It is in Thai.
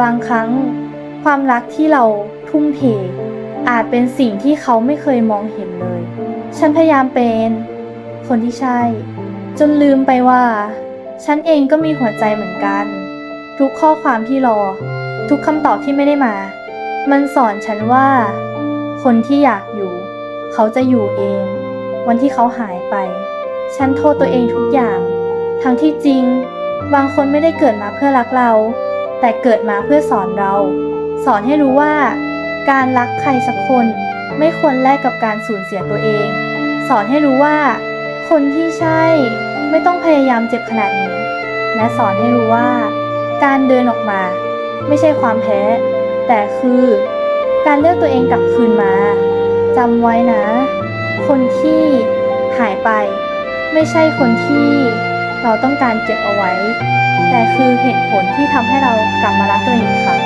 บางครั้งความรักที่เราทุ่มเท อาจเป็นสิ่งที่เขาไม่เคยมองเห็นเลย ฉันพยายามเป็นคนที่ใช่ จนลืมไปว่า ฉันเองก็มีหัวใจเหมือนกัน ทุกข้อความที่รอ ทุกคำตอบที่ไม่ได้มา มันสอนฉันว่า คนที่อยากอยู่ เขาจะอยู่เอง วันที่เขาหายไป ฉันโทษตัวเองทุกอย่าง ทั้งที่จริง บางคนไม่ได้เกิดมาเพื่อรักเรา แต่เกิดมาเพื่อสอนเรา สอนให้รู้ว่า การรักใครสักคนไม่ควรแลกกับการสูญเสียตัวเอง สอนให้รู้ว่า คนที่ใช่ไม่ต้องพยายามเจ็บขนาดนี้ และสอนให้รู้ว่า การเดินออกมา ไม่ใช่ความแพ้ แต่คือ การเลือกตัวเองกลับคืนมาจำไว้นะ คนที่หายไป ไม่ใช่คนที่เราต้องการเก็บเอาไว้ แต่ คือเหตุผลที่ทำให้เรากลับมารักตัวเองค่ะ